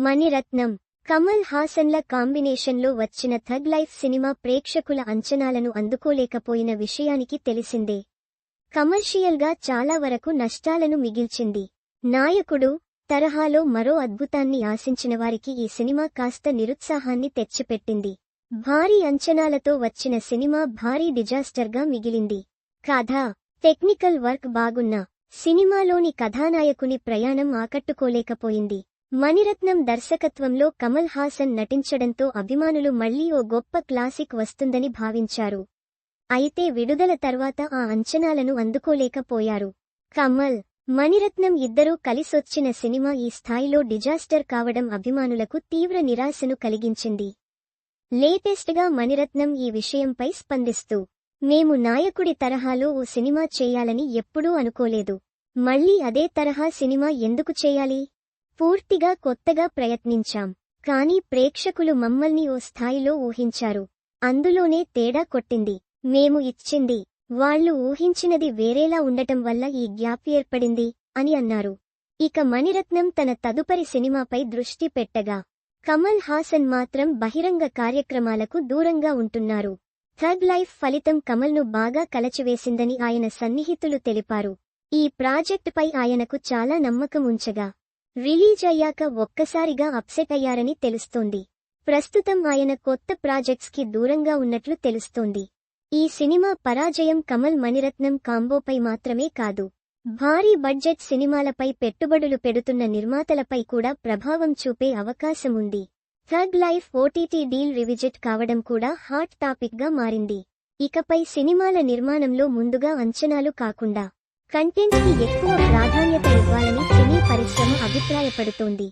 మణిరత్నం. కమల్ హాసన్ల కాంబినేషన్లో వచ్చిన tug life cinema ప్రేక్షకుల అంచనాలను అందుకోలేకపోయిన విషయానికి తెలిసిందే. కమర్షియల్గా చాలా వరకు నష్టాలను మిగిల్చింది. నాయకుడు తరహాలో మరో అద్భుతాన్ని ఆశించిన వారికి ఈ సినిమా కాస్త నిరుత్సాహాన్ని తెచ్చిపెట్టింది. భారీ అంచనాలతో వచ్చిన సినిమా భారీ డిజాస్టర్గా మిగిలింది. కథ టెక్నికల్ వర్క్ బాగున్నా సినిమాలోని కథానాయకుని ప్రయాణం ఆకట్టుకోలేకపోయింది. మణిరత్నం దర్శకత్వంలో కమల్ హాసన్ నటించడంతో అభిమానులు మళ్ళీ ఓ గొప్ప క్లాసిక్ వస్తుందని భావించారు. అయితే విడుదల తర్వాత ఆ అంచనాలను అందుకోలేకపోయారు. కమల్ మణిరత్నం ఇద్దరూ కలిసొచ్చిన సినిమా ఈ స్థాయిలో డిజాస్టర్ కావడం అభిమానులకు తీవ్ర నిరాశను కలిగించింది. లేటెస్ట్గా మణిరత్నం ఈ విషయంపై స్పందిస్తూ మేము నాయకుడి తరహాలో ఓ సినిమా చేయాలని ఎప్పుడూ అనుకోలేదు. మళ్ళీ అదే తరహా సినిమా ఎందుకు చేయాలి? పూర్తిగా కొత్తగా ప్రయత్నించాం. కానీ ప్రేక్షకులు మమ్మల్ని ఓ స్థాయిలో ఊహించారు. అందులోనే తేడా కొట్టింది. మేము ఇచ్చింది. వాళ్ళు ఊహించినది వేరేలా ఉండటం వల్ల ఈ గ్యాప్ ఏర్పడింది అని అన్నారు. ఇక మణిరత్నం తన తదుపరి సినిమాపై దృష్టి పెట్టగా కమల్ హాసన్ మాత్రం బహిరంగ కార్యక్రమాలకు దూరంగా ఉంటున్నారు. థర్డ్ లైఫ్ ఫలితం కమల్ను బాగా కలచివేసిందని ఆయన సన్నిహితులు తెలిపారు. ఈ ప్రాజెక్టుపై ఆయనకు చాలా నమ్మకం ఉంచగా రిలీజ్ అయ్యాక ఒక్కసారిగా అప్సెట్ అయ్యారని తెలుస్తోంది. ప్రస్తుతం ఆయన కొత్త ప్రాజెక్ట్స్కి దూరంగా ఉన్నట్లు తెలుస్తోంది. ఈ సినిమా పరాజయం కమల్ మణిరత్నం కాంబోపై మాత్రమే కాదు. భారీ బడ్జెట్ సినిమాలపై పెట్టుబడులు పెడుతున్న నిర్మాతలపై కూడా ప్రభావం చూపే అవకాశముంది third life OTT deal revisit కావడం కూడా హాట్ టాపిక్గా మారింది. ఇకపై సినిమాల నిర్మాణంలో ముందుగా అంచనాలు కాకుండా కంటెంట్కి ఎక్కువ ప్రాధాన్యత అభిప్రాయపడుతోంది.